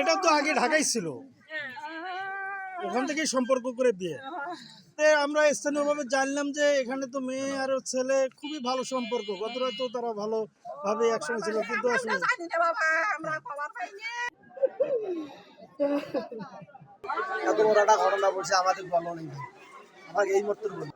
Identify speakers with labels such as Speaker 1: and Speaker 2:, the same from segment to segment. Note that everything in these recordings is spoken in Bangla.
Speaker 1: এটা তো আগে ঢাকাই ছিল। ওখান থেকে সম্পর্ক করে বিয়ে। আমরা স্থানীয়ভাবে জানলাম যে এখানে তো মেয়ে আর ছেলে খুবই ভালো সম্পর্ক। কতটা তো তারা ভালো ভাবে একসঙ্গে ছিল, কিন্তু
Speaker 2: এত বড় একটা ঘটনা বলছে আমাদের বলো নেই। আমাকে এই মুহূর্তে বলো।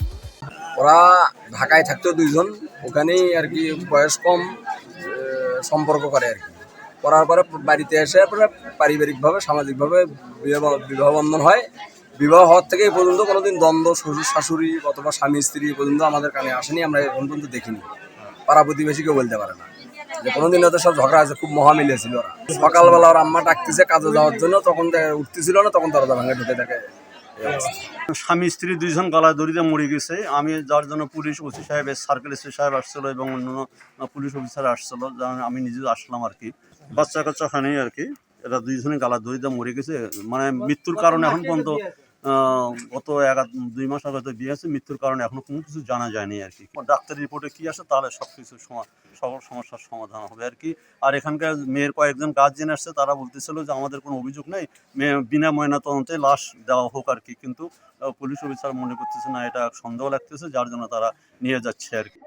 Speaker 3: ওরা ঢাকায় থাকতো দুইজন। ওখানেই আর কি বয়স কম সম্পর্ক করে আর কি। করার পরে বাড়িতে এসে পরে পারিবারিকভাবে, সামাজিকভাবে বিবাহ বন্ধন হয়। বিবাহ হওয়ার থেকে এই পর্যন্ত কোনোদিন দ্বন্দ্ব, শ্বশুর, শাশুড়ি অথবা স্বামী, স্ত্রী পর্যন্ত আমাদের কানে আসেনি, আমরা এখন পর্যন্ত দেখিনি। পাড়া প্রতিবেশী কেউ বলতে পারে না। যে কোনোদিন ওদের সব ঝগড়া আছে খুব মহামিলে ছিল ওরা। সকালবেলা ওর আম্মা ডাকতেছে কাজে যাওয়ার জন্য, তখন উঠতেছিল না, তখন দরজা ভাঙে ঢুকে থাকে।
Speaker 4: স্বামী, স্ত্রী দুইজন গলায় দড়িতে মরে গেছে। আমি যার জন্য পুলিশ ওসি সাহেব, সার্কেল এসপি সাহেব আসছিল এবং অন্যান্য পুলিশ অফিসার আসছিল আমি নিজে আসলাম আর কি। বাচ্চা কাচ্চা খানেই আর কি। এরা দুইজনে গালা দড়িতে মরে গেছে। মানে মৃত্যুর কারণে এখন পর্যন্ত গত এক দুই মাস আগে তো বিয়ে আছে মৃত্যুর কারণে এখনও কোনো কিছু জানা যায়নি আর কি। ডাক্তারের রিপোর্টে কি আসে, তাহলে সব কিছু সকল সমস্যার সমাধান হবে আর কি। আর এখানকার মেয়ের কয়েকজন গার্জেন আসছে, তারা বলতেছিল যে আমাদের কোনো অভিযোগ নেই, মেয়ে বিনা ময়না তদন্তে লাশ দেওয়া হোক আর কি। কিন্তু পুলিশ অফিসার মনে করতেছে না, এটা সন্দেহ লাগতেছে, যার জন্য তারা নিয়ে যাচ্ছে আর কি।